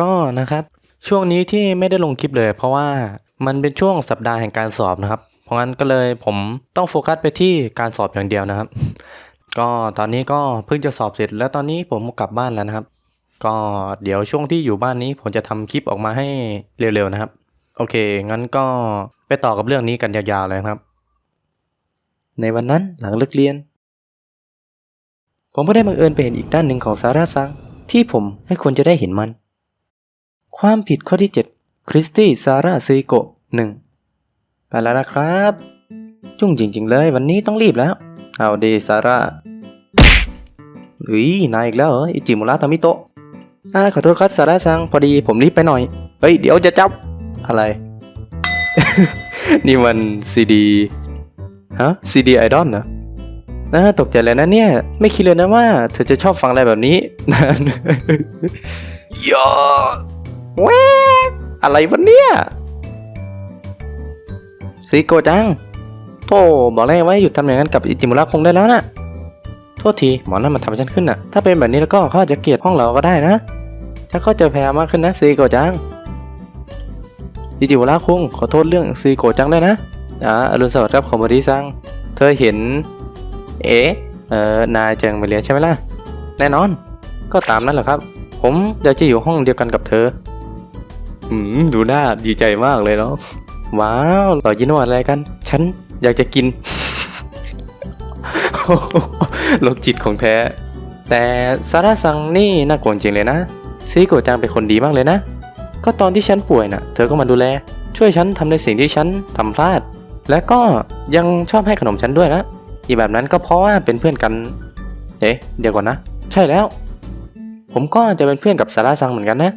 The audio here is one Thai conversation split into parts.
ก็นะครับช่วงนี้ที่ไม่ได้ลงคลิปเลย เพราะว่ามันเป็นช่วงสัปดาห์แห่งการสอบนะครับ เพราะงั้นก็เลยผมต้องโฟกัสไปที่การสอบอย่างเดียวนะครับ ก็ตอนนี้ก็เพิ่งจะสอบเสร็จ แล้วตอนนี้ผมกลับบ้านแล้วนะครับ ก็เดี๋ยวช่วงที่อยู่บ้านนี้ผมจะทำคลิปออกมาให้เร็วๆนะครับ โอเค งั้นก็ไปต่อกับเรื่องนี้กันยาวๆเลยครับ ในวันนั้นหลังเลิกเรียน ผมก็ได้บังเอิญไปเห็นอีกด้านหนึ่งของสาระซังที่ผมไม่ควรจะได้เห็นมัน ความผิดข้อที่ 7 คริสตี้ซาร่าซีโกะหนึ่งไปแล้วนะครับ จุ่งจริง ๆ เลย วันนี้ต้องรีบแล้ว เอาดีซาร่าเฮ้ยนายอีกแล้วเหรออิจิมุระทามิโตะอ่าขอโทษครับซาร่าซังพอดีผมรีบไปหน่อย เฮ้ย เดี๋ยวจะจับ อะไร นี่มันซีดีฮะซีดีไอดอลเหรอน่าตกใจเลยนะเนี่ย ไม่คิดเลยนะว่า เธอจะชอบฟังอะไรแบบนี้นั่นยอ แวกอะไรวะเนี่ยซีโกจังโธ่บอกแล้วไว้หยุดทำอย่างนั้นกับอิจิมุระคงได้แล้วนะโทษทีหมอนั่นมันทำให้ฉันขึ้นน่ะ ถ้าเป็นแบบนี้แล้วก็เขาอาจจะเกลียดห้องเราก็ได้นะถ้าเขาจอแพ้มากขึ้นนะซีโกจังอิจิมุระคงขอโทษเรื่องซีโกจังได้นะอ่าอรุณสวัสดิ์ครับคอมบดีซังเธอเห็น เอ๊ะเออนายเจะยังไปเรียนใช่ไหมล่ะ แน่นอน ก็ตามนั้นแหละครับ ผมอยากจะอยู่ห้องเดียวกันกับเธอ อืมดูหน้าดีใจมากเลยเนาะว้าวเรายินว่าอะไรกัน ฉันอยากจะกินโรคจิตของแท้ แต่ซาร่าซังนี่น่ากลัวจริงเลยนะซีโกจังเป็นคนดีมากเลยนะ ก็ตอนที่ฉันป่วยน่ะ เธอก็มาดูแล ช่วยฉันทำในสิ่งที่ฉันทำพลาด และก็ยังชอบให้ขนมฉันด้วยนะ อีแบบนั้นก็เพราะว่าเป็นเพื่อนกัน เอ๊ะเดี๋ยวก่อนนะ ใช่แล้ว ผมก็จะเป็นเพื่อนกับซาร่าซังเหมือนกันนะ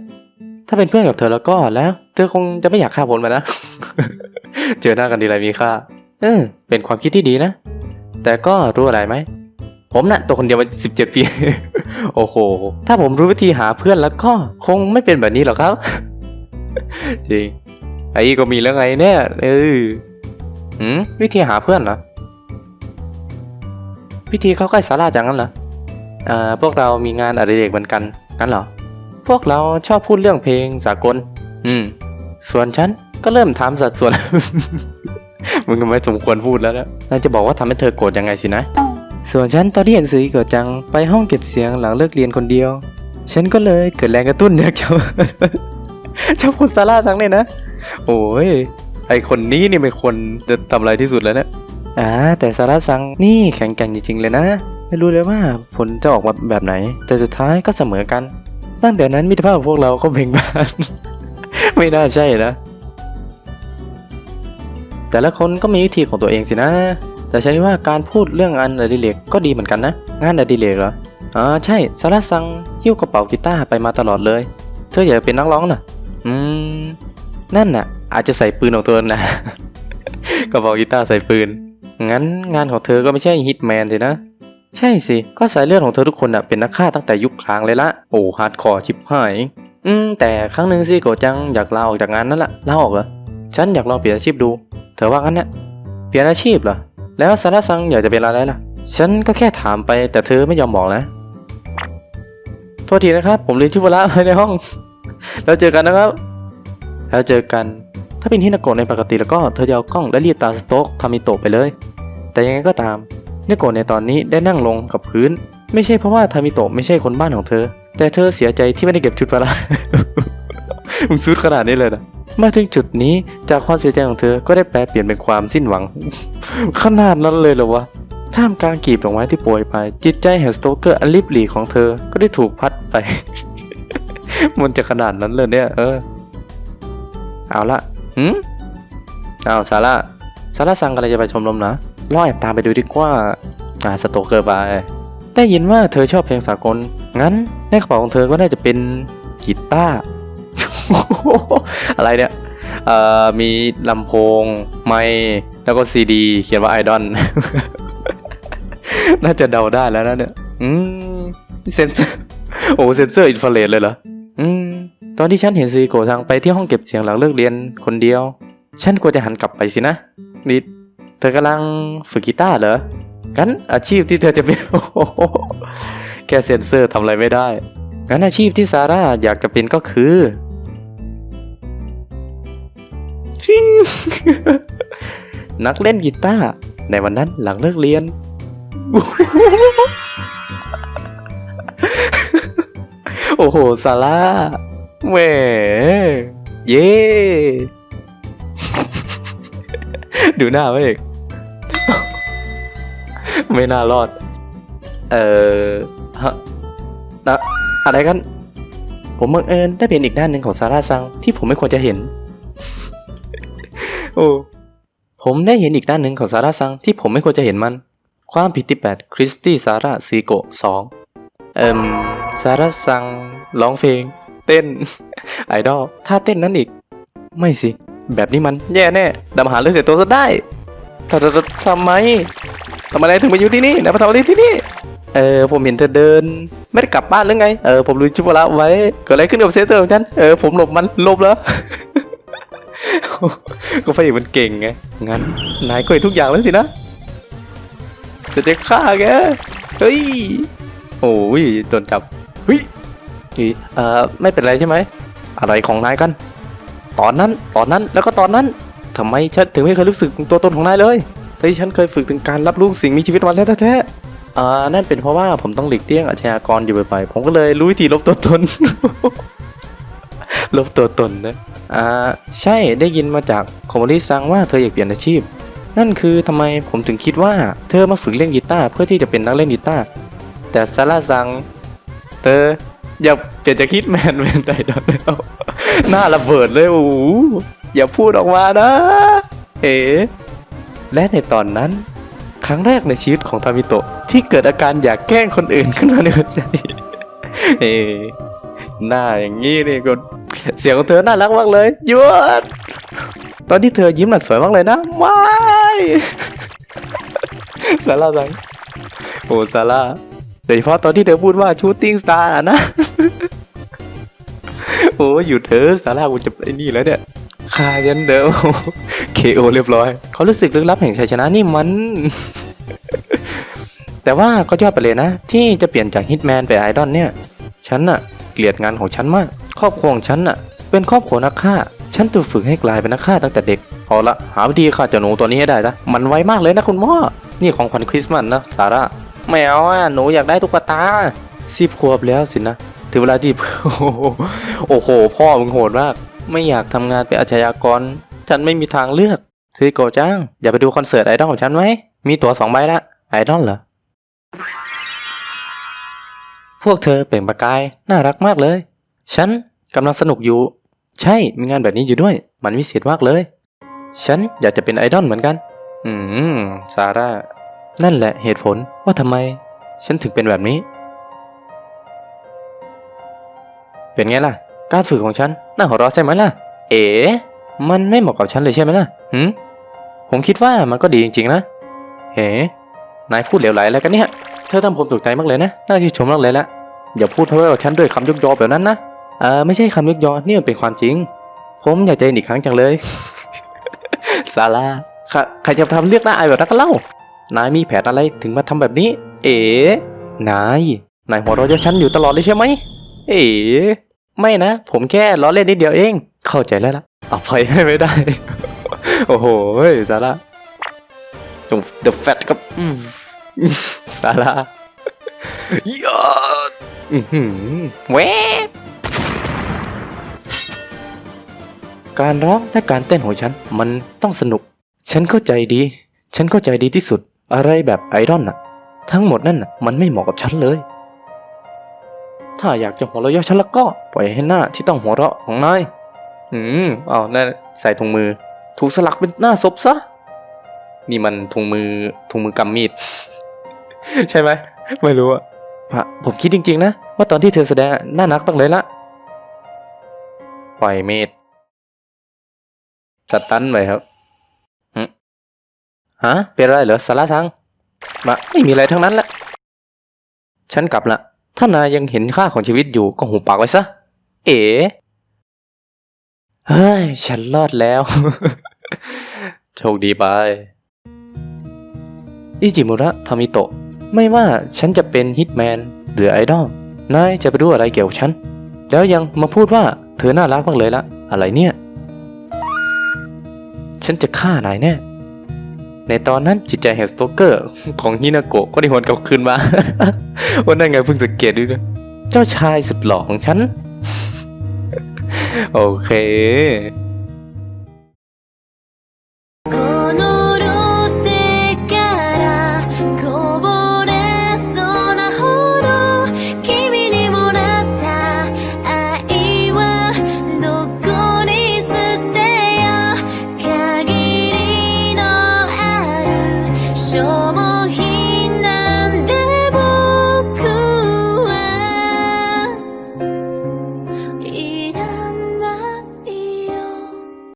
ถ้าเป็นเพื่อนกับเธอแล้วก็แล้ว เธอคงจะไม่อยากฆ่าผมไปนะ เจอหน้ากันทีไรมีค่า เออ เป็นความคิดที่ดีนะ แต่ก็รู้อะไรไหม ผมน่ะตัวคนเดียวมาสิบเจ็ดปี โอ้โห ถ้าผมรู้วิธีหาเพื่อนแล้วก็คงไม่เป็นแบบนี้หรอกครับ จริง ไอ้ก็มีแล้วไงเนี่ยเออหืมวิธีหาเพื่อนเหรอ วิธีเข้าใกล้สาราจังงั้นเหรอ อ่า พวกเรามีงานอดิเรกเหมือนกัน งั้นเหรอ พวกเราชอบพูดเรื่องเพลงสากล อืม ส่วนฉันก็เริ่มถามสัดส่วน มึงก็ไม่สมควรพูดแล้วนะนายจะบอกว่าทำให้เธอโกรธยังไงสินะ ส่วนฉันตอนที่เห็นสีเกิดจังไปห้องเก็บเสียงหลังเลิกเรียนคนเดียว ฉันก็เลยเกิดแรงกระตุ้นอยากจะชอบคุณซาร่าทั้งเลยนะ โอ้ย ไอคนนี้นี่เป็นคนจะทำอะไรที่สุดแล้วเนะอ่าแต่ซาร่าซังนี่แข็งแกร่งจริงๆเลยนะ ไม่รู้เลยว่าผลจะออกมาแบบไหน แต่สุดท้ายก็เสมอกัน ตั้งแต่นั้นมิตรภาพของพวกเราก็เบ่งบาน ไม่น่าใช่นะ แต่ละคนก็มีวิธีของตัวเองสินะ แต่ฉันว่าการพูดเรื่องงานอดิเรกก็ดีเหมือนกันนะ งานอดิเรกเหรออ๋อใช่ซาร่าซังหิ้วกระเป๋ากีตาร์ไปมาตลอดเลย เธออยากเป็นนักร้องน่ะ อืม นั่นน่ะ อาจจะใส่ปืนของตัวนะ กระเป๋ากีตาร์ใส่ปืน งั้นงานของเธอก็ไม่ใช่ฮิตแมนสินะ ใช่สิ ก็สายเลือดของเธอทุกคนอะเป็นนักฆ่าตั้งแต่ยุคกลางเลยละ โอ้ฮาร์ดคอร์ชิบหาย อืม แต่ครั้งหนึ่งสิโกจังอยากลาออกจากงานนั่นแหละลาออกเหรอ ฉันอยากลองเปลี่ยนอาชีพดู เธอว่างั้นนะเปลี่ยนอาชีพเหรอ แล้วซาร่าซังอยากจะเป็นอะไรล่ะ ฉันก็แค่ถามไปแต่เธอไม่ยอมบอกนะ โทษทีนะครับ ผมลืมชุบละไว้ในห้อง แล้วเจอกันนะครับ แล้วเจอกัน ถ้าเป็นฮินาโกะในปกติแล้วก็เธอจะเอากล้องและรีบตามสโต๊กทามิโตะไปเลย แต่ยังไงก็ตาม ฮินโกะในตอนนี้ได้นั่งลงกับพื้น ไม่ใช่เพราะว่าทามิโตะไม่ใช่คนบ้านของเธอ แต่เธอเสียใจที่ไม่ได้เก็บชุดพละมึงซุดขนาดนี้เลยนะมาถึงจุดนี้จากความเสียใจของเธอก็ได้แปลเปลี่ยนเป็นความสิ้นหวัง ขนาดนั้นเลยเหรอวะท่ามกลางกลีบดอกไม้ที่โปรยไป จิตใจแห่งสโตเกอร์อันลิบหลีของเธอก็ได้ถูกพัดไป มันจะขนาดนั้นเลยเนี่ย เออ เอาละหืมเอาซาร่าซาร่าสั่งอะไรจะไปชมรมนะ ล่อแอบตามไปดูดีกว่าอ่าสโตเกอร์ไปได้ยินว่าเธอชอบเพลงสากล งั้นในกระเป๋าของเธอก็น่าจะเป็นกีตาร์ อะไรเนี่ย เอ่อ มีลำโพง ไมค์แล้วก็ซีดี เขียนว่าไอดอล น่าจะเดาได้แล้วนะเนี่ย อืมเซนเซอร์ โอ้เซนเซอร์อินฟราเรดเลยเหรอ อืม ตอนที่ฉันเห็นซีโกะทางไปที่ห้องเก็บเสียงหลังเลิกเรียนคนเดียว ฉันควรจะหันกลับไปสินะนิด เธอกำลังฝึกกีตาร์เหรอกันอาชีพที่เธอจะเป็นแค่เซนเซอร์ทำอะไรไม่ได้ งั้นอาชีพที่ซาร่าอยากจะเป็นก็คือซิงนักเล่นกีตาร์ในวันนั้นหลังเลิกเรียน โอ้โหซาร่าแหมเย้ ดูหน้าไว้เอก ไม่น่ารอด เอ่อฮะนะอะไรกัน ผมบังเอิญได้เป็นอีกด้านหนึ่งของซาร่าซังที่ผมไม่ควรจะเห็น โอ้ ผมได้เห็นอีกด้านหนึ่งของซาร่าซังที่ผมไม่ควรจะเห็นมัน ความผิดที่แปดคริสตี้ซาร่าซีโกสองเอ่มซาร่าซังร้องเพลง เต้น ไอดอลถ้าเต้นนั้นอีก ไม่สิ แบบนี้มันแย่แน่ดำหาเรื่องเสียตัวซะได้ทำทำ ทำไมทำไมถึงมาอยู่ที่นี่นายมาทำอะไรที่นี่ เออผมเห็นเธอเดิน ไม่ได้กลับบ้านหรือไง เออผมลืมชุบละไว้เกิดอะไรขึ้นกับเซเตอร์ของฉัน เออผมหลบมันหลบแล้วก็พระเอกมันเก่งไง งั้นนายก็เห็นทุกอย่างแล้วสินะ จะจะฆ่าแก เฮ้ย โอ้ยโดนจับเฮ้ยเอ่อไม่เป็นไรใช่ไหม อะไรของนายกัน ตอนนั้น ตอนนั้น แล้วก็ตอนนั้นทำไมฉันถึงไม่เคยรู้สึกตัวตนของนายเลย ที่ฉันเคยฝึกถึงการรับรู้สิ่งมีชีวิตมาแล้วแท้ๆอ่านั่นเป็นเพราะว่าผมต้องหลีกเลี่ยงอาชญากรอยู่บ่อยๆผมก็เลยรู้วิธีลบตัวตน ลบตัวตนนะอ่าใช่ได้ยินมาจากคอมมอรี่ซังว่าเธออยากเปลี่ยนอาชีพ นั่นคือทำไมผมถึงคิดว่า เธอมาฝึกเล่นกีตาร์เพื่อที่จะเป็นนักเล่นกีตาร์แต่ซาร่าซัง เธออย่าเปลี่ยนจากฮิตแมนเป็นไดดอนแล้วหน้าระเบิดเลยโอ้โหอย่าพูดออกมานะ เอ๋ และในตอนนั้น ครั้งแรกในชีวิตของทามิโตะที่เกิดอาการอยากแกล้งคนอื่นขึ้นมาในหัวใจเอ๋หน้าอย่างนี้นี่ก็เสียงของเธอน่ารักมากเลยหยวดตอนที่เธอยิ้มน่ะสวยมากเลยนะว้ายซาร่าสังโอ้ซาร่าโดยเฉพาะตอนที่เธอพูดว่าชูตติ้งสตาร์นะ โอ้หยุดเถอซาร่ากูจะไอ้นี่แล้วเนี่ย ฆ่าฉันเด้อเคโอเรียบร้อยเขารู้สึกลึกลับแห่งชัยชนะนี่มัน แต่ว่าก็ยอดไปเลยนะ ที่จะเปลี่ยนจากฮิตแมนไปไอดอลเนี่ย ฉันน่ะ เกลียดงานของฉันมาก ครอบครัวของฉันน่ะ เป็นครอบครัวนักฆ่า ฉันถูกฝึกให้กลายเป็นนักฆ่าตั้งแต่เด็กเอาละหาวิธีฆ่าเจ้าหนูตัวนี้ให้ได้นะมันไวมากเลยนะคุณพ่อนี่ของขวัญคริสต์มาสนะซาร่าไม่เอาอะหนูอยากได้ตุ๊กตาสิบขวบแล้วสินะถึงเวลาที่ โอ้โห พ่อมึงโหดมาก ไม่อยากทำงานเป็นอาชญากร ฉันไม่มีทางเลือกซีโกจังอย่าไปดูคอนเสิร์ตไอดอลของฉันไหม มีตั๋วสองใบละไอดอลเหรอ พวกเธอเปล่งประกาย น่ารักมากเลย ฉันกำลังสนุกอยู่ ใช่มีงานแบบนี้อยู่ด้วย มันวิเศษมากเลย ฉันอยากจะเป็นไอดอลเหมือนกัน อืมซาร่า นั่นแหละเหตุผลว่าทำไม ฉันถึงเป็นแบบนี้ เป็นไงล่ะ การฝึกของฉันน่าหัวเราะใช่ไหมล่ะ เอ๋มันไม่เหมาะกับฉันเลยใช่ไหมล่ะหืมผมคิดว่ามันก็ดีจริงๆนะเฮ้นายพูดเหลวไหลอะไรกันเนี่ย เธอทำผมตกใจมากเลยนะ น่าชื่นชมมากเลยละอย่าพูดเพ้อกับฉันด้วยคำยกยอแบบนั้นนะเออไม่ใช่คำยกยอนี่มันเป็นความจริง ผมอยากจะเห็นอีกครั้งจังเลยซาร่าใครใครจะทำเรียกหน้าอายแบบนั้นกันเล่านายมีแผนอะไรถึงมาทำแบบนี้ เอ๋นายนายหัวเราะเยาะฉันอยู่ตลอดเลยใช่ไหม เอ๋ ไม่นะ ผมแค่ล้อเล่นนิดเดียวเอง เข้าใจแล้วล่ะอภัยให้ไม่ได้ โอ้โหเฮ้ยซาร่าจง The Fat กับอืมซาร่ายอดอื้อหือแหวะการร้องและการเต้นของฉันมันต้องสนุก ฉันเข้าใจดี ฉันเข้าใจดีที่สุด อะไรแบบไอดอลน่ะ ทั้งหมดนั่นน่ะมันไม่เหมาะกับฉันเลย ถ้าอยากจะหัวเราะเยาะฉันแล้วก็ปล่อยให้หน้าที่ต้องหัวเราะของนาย อืม เอานั่นใส่ถุงมือ ถูกสลักเป็นหน้าศพซะ นี่มันถุงมือถุงมือกำมีด ใช่ไหม ไม่รู้อะพระผมคิดจริง ๆ นะ ว่าตอนที่เธอแสดงน่านักบ้างเลยละปล่อยมีดสตันไปครับฮะเป็นไรเหรอสาระสังมาไม่มีอะไรทั้งนั้นแหละฉันกลับละ ถ้านายยังเห็นค่าของชีวิตอยู่ก็หูปากไว้ซะ เอ๋เฮ้ย ฉันรอดแล้ว โชคดีไป อิจิมุระทามิโตะ ไม่ว่าฉันจะเป็นฮิตแมนหรือไอดอล นายจะไปรู้อะไรเกี่ยวกับฉัน แล้วยังมาพูดว่าเธอน่ารักมากเลยละ อะไรเนี่ย ฉันจะฆ่านายแน่ ในตอนนั้นจิตใจแห่งสโตเกอร์ของฮินาโกะก็ได้หวนกลับคืนมา ว่านั่นไงเพิ่งสังเกตดูนะเจ้าชายสุดหล่อของฉัน โอเค